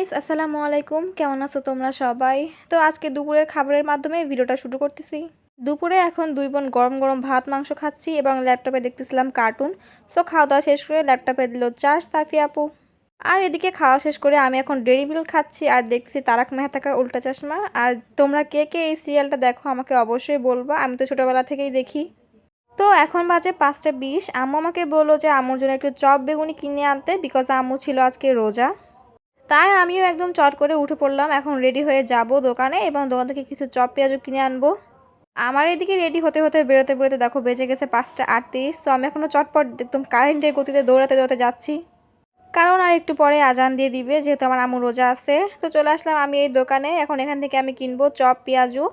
Guys আসসালামু আলাইকুম। কেমন আছো তোমরা সবাই? তো আজকে দুপুরের খাবারের মাধ্যমে ভিডিওটা শুরু করতেছি। দুপুরে এখন দুই বোন গরম গরম ভাত, মাংস খাচ্ছি এবং ল্যাপটপে দেখতেছিলাম কার্টুন। সো খাওয়া দাওয়া শেষ করে ল্যাপটপে দিল চার্জ সারফি আপু। আর এদিকে খাওয়া শেষ করে আমি এখন ডেরি মিল্ক খাচ্ছি আর দেখতেছি তারাক মেহতাকা উল্টা চশমা। আর তোমরা কে কে এই সিরিয়ালটা দেখো আমাকে অবশ্যই বলবা, আমি তো ছোটোবেলা থেকেই দেখি। তো এখন বাজে পাঁচটা বিশ। আম্মু আমাকে বলল যে, আম্মুর জন্য একটু চপ বেগুনি কিনে আনতে বিকজ আম্মু ছিল আজকে রোজা। তাই আমিও একদম চট করে উঠে পড়লাম। এখন রেডি হয়ে যাব দোকানে এবং দোকান থেকে কিছু চপ, পেঁয়াজও কিনে আনব। আমার এদিকে রেডি হতে হতে বেরোতে বেরোতে দেখো বেজে গেছে পাঁচটা আটত্রিশ। তো আমি এখনও চটপট একদম কারেন্টের গতিতে দৌড়াতে দৌড়াতে যাচ্ছি। কারণ আর একটু পরে আজান দিয়ে দিবে, যেহেতু আমার আমু রোজা আছে। তো চলে আসলাম আমি এই দোকানে। এখন এখান থেকে আমি কিনবো চপ পেঁয়াজু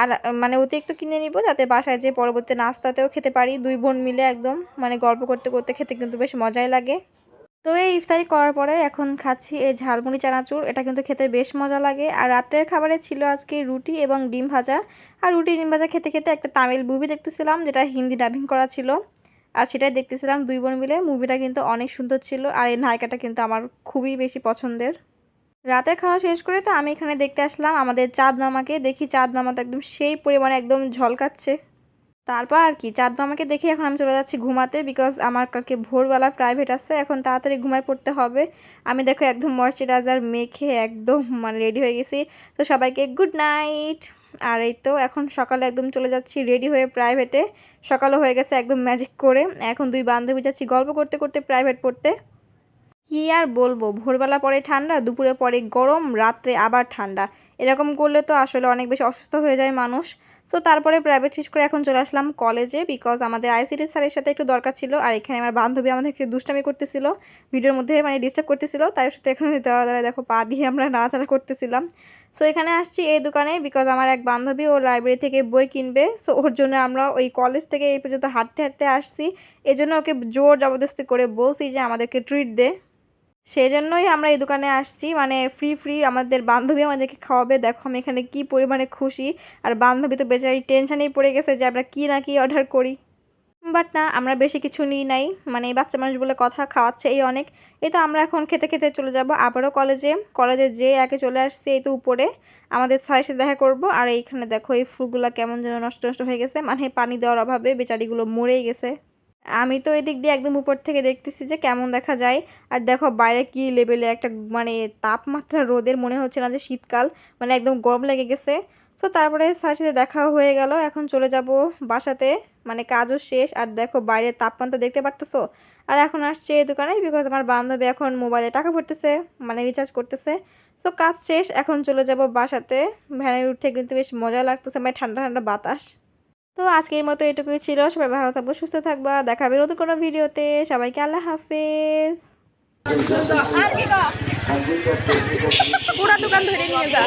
আর মানে অতিরিক্ত কিনে নিব যাতে বাসায় যে পরবর্তী নাস্তাতেও খেতে পারি। দুই বোন মিলে একদম মানে গল্প করতে করতে খেতে কিন্তু বেশ মজাই লাগে। তো এই ইফতারি করার পরে এখন খাচ্ছি এই ঝালমুড়ি, চানাচুর। এটা কিন্তু খেতে বেশ মজা লাগে। আর রাত্রের খাবারে ছিল আজকে রুটি এবং ডিম ভাজা। আর রুটি, ডিম ভাজা খেতে খেতে একটা তামিল মুভি দেখতেছিলাম, যেটা হিন্দি ডাবিং করা ছিল। আর সেটাই দেখতেছিলাম দুই বোন মিলে। মুভিটা কিন্তু অনেক সুন্দর ছিল। আর এই নায়িকাটা কিন্তু আমার খুবই বেশি পছন্দের। রাতে খাওয়া শেষ করে তো আমি এখানে দেখতে আসলাম আমাদের চাঁদ মামাকে দেখি চাঁদ মামা তো একদম সেই পরিমাণে একদম ঝলকাচ্ছে। তারপর আর কি, চাঁদ মামাকে দেখে এখন আমি চলে যাচ্ছি ঘুমাতে বিকজ আমার কালকে ভোরবেলা প্রাইভেট আছে, এখন তাড়াতাড়ি ঘুমায় পড়তে হবে। আমি দেখো একদম ময়শ্চারাইজার মেখে একদম মানে রেডি হয়ে গেছি। তো সবাইকে গুড নাইট আর এই তো এখন সকালে একদম চলে যাচ্ছি রেডি হয়ে প্রাইভেটে সকালও হয়ে গেছে একদম ম্যাজিক করে। এখন দুই বান্ধবী যাচ্ছি গল্প করতে করতে প্রাইভেট পড়তে। কি আর বলব, ভোরবেলা পরে ঠান্ডা, দুপুরে পরে গরম, রাত্রে আবার ঠান্ডা। এরকম করলে তো আসলে অনেক বেশি অসুস্থ হয়ে যায় মানুষ। তো তারপরে প্রাইভেট শেষ করে এখন চলে আসলাম কলেজে বিকজ আমাদের আইসিটি স্যারের সাথে একটু দরকার ছিল আর এখানে আমার বান্ধবী আমাদের একটু দুষ্টামি করতেছিল, ভিডিওর মধ্যে মানে ডিস্টার্ব করতেছিল, তাই সাথে এখানে দাঁড়া দেখো পা দিয়ে আমরা নাড়াচাড়া করতেছিলাম। সো এখানে আসছি এই দোকানে বিকজ আমার এক বান্ধবী ও লাইব্রেরি থেকে বই কিনবে সো ওর জন্য আমরা ওই কলেজ থেকে এই পর্যন্ত হাঁটতে হাঁটতে আসছি। এই জন্য ওকে জোর জবরদস্তি করে বলছি যে আমাদেরকে ট্রিট দে। সেই জন্যই আমরা এই দোকানে আসছি। মানে ফ্রি ফ্রি আমাদের বান্ধবী আমাদেরকে খাওয়াবে। দেখো আমি এখানে কী পরিমাণে খুশি। আর বান্ধবী তো বেচারি টেনশানেই পড়ে গেছে যে আমরা কী না কি অর্ডার করি। বাট না, আমরা বেশি কিছু নিই নাই। মানে বাচ্চা মানুষ বলে কথা খাওয়াচ্ছে এই অনেক। এই তো আমরা এখন খেতে খেতে চলে যাব। আবারও কলেজে কলেজে যে একে চলে আসছে এই তো উপরে। আমাদের স্যারের সাথে দেখা করব। আর এইখানে দেখো এই ফুলগুলো কেমন যেন নষ্ট নষ্ট হয়ে গেছে। মানে পানি দেওয়ার অভাবে বেচারিগুলো মরেই গেছে। আমি তো এদিক দিয়ে একদম উপর থেকে দেখতেছি যে কেমন দেখা যায়। আর দেখো বাইরে কি লেভেলে একটা মানে তাপমাত্রা রোদের মনে হচ্ছে না যে শীতকাল মানে একদম গরম লেগে গেছে। তো তারপরে স্যারের সাথে দেখাও হয়ে গেল, এখন চলে যাব বাসাতে। মানে কাজও শেষ, আর দেখো বাইরের তাপমাত্রা দেখতে পারতেছো? আর এখন আসছে এই দোকানে বিকজ আমার বান্ধবী এখন মোবাইলে টাকা ভরতেছে মানে রিচার্জ করতেছে। তো কাজ শেষ, এখন চলে যাব বাসাতে। ভ্যানে উঠে কিন্তু বেশ মজা লাগতেছে মানে ঠান্ডা ঠান্ডা বাতাস। তো আজকের মতো এটুকুই ছিল। সবাই ভালো থাকব, সুস্থ থাকবা। দেখা হবে নতুন কোনো ভিডিওতে। সবাইকে আল্লাহ হাফেজ। পুরা দোকান ধরে নিয়ে যা।